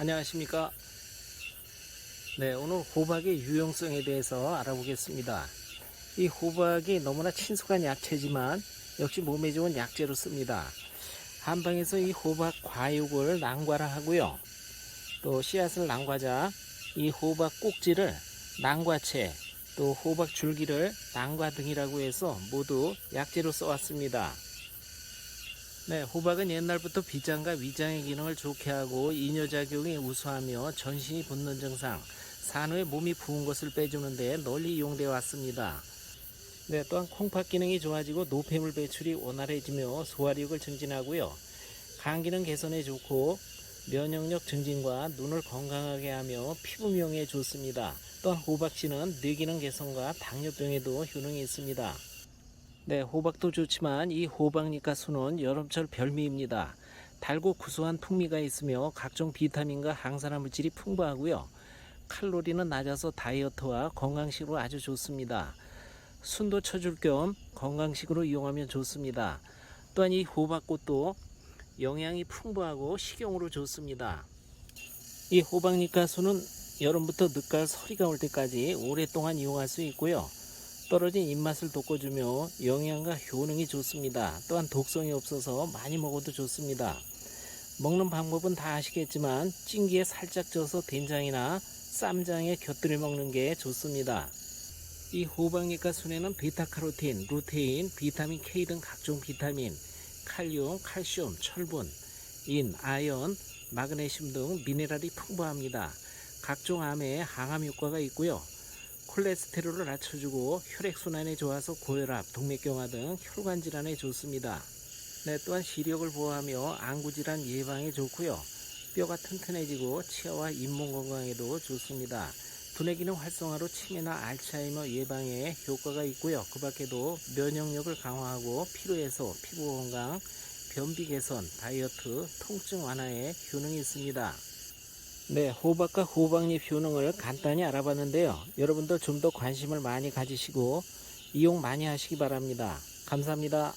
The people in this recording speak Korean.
안녕하십니까. 네, 오늘 호박의 유용성에 대해서 알아보겠습니다. 이 호박이 너무나 친숙한 야채지만 역시 몸에 좋은 약재로 씁니다. 한방에서 이 호박 과육을 난과를 하고요. 또 씨앗을 난과자, 이 호박 꼭지를 난과채, 또 호박 줄기를 난과 등이라고 해서 모두 약재로 써왔습니다. 네, 호박은 옛날부터 비장과 위장의 기능을 좋게 하고 이뇨작용이 우수하며 전신이 붓는 증상, 산후에 몸이 부은 것을 빼주는데 널리 이용되어 왔습니다. 네, 또한 콩팥 기능이 좋아지고 노폐물 배출이 원활해지며 소화력을 증진하고요. 간 기능 개선에 좋고 면역력 증진과 눈을 건강하게 하며 피부 미용에 좋습니다. 또한 호박씨는 뇌 기능 개선과 당뇨병에도 효능이 있습니다. 네, 호박도 좋지만 이 호박잎 가수는 여름철 별미입니다. 달고 구수한 풍미가 있으며 각종 비타민과 항산화 물질이 풍부하고요. 칼로리는 낮아서 다이어트와 건강식으로 아주 좋습니다. 순도 쳐줄 겸 건강식으로 이용하면 좋습니다. 또한 이 호박꽃도 영양이 풍부하고 식용으로 좋습니다. 이 호박잎 가수는 여름부터 늦가을 서리가 올 때까지 오랫동안 이용할 수 있고요. 떨어진 입맛을 돋궈주며 영양과 효능이 좋습니다. 또한 독성이 없어서 많이 먹어도 좋습니다. 먹는 방법은 다 아시겠지만 찜기에 살짝 쪄서 된장이나 쌈장에 곁들여 먹는 게 좋습니다. 이 호박잎과 순에는 베타카로틴, 루테인, 비타민 K 등 각종 비타민, 칼륨, 칼슘, 철분, 인, 아연, 마그네슘 등 미네랄이 풍부합니다. 각종 암에 항암 효과가 있고요. 콜레스테롤을 낮춰주고 혈액순환에 좋아서 고혈압, 동맥경화 등 혈관 질환에 좋습니다. 네, 또한 시력을 보호하며 안구 질환 예방에 좋고요. 뼈가 튼튼해지고 치아와 잇몸 건강에도 좋습니다. 두뇌 기능 활성화로 치매나 알츠하이머 예방에 효과가 있고요. 그 밖에도 면역력을 강화하고 피로 해소, 피부 건강, 변비 개선, 다이어트, 통증 완화에 효능이 있습니다. 네, 호박과 호박잎 효능을 간단히 알아봤는데요. 여러분도 좀더 관심을 많이 가지시고 이용 많이 하시기 바랍니다. 감사합니다.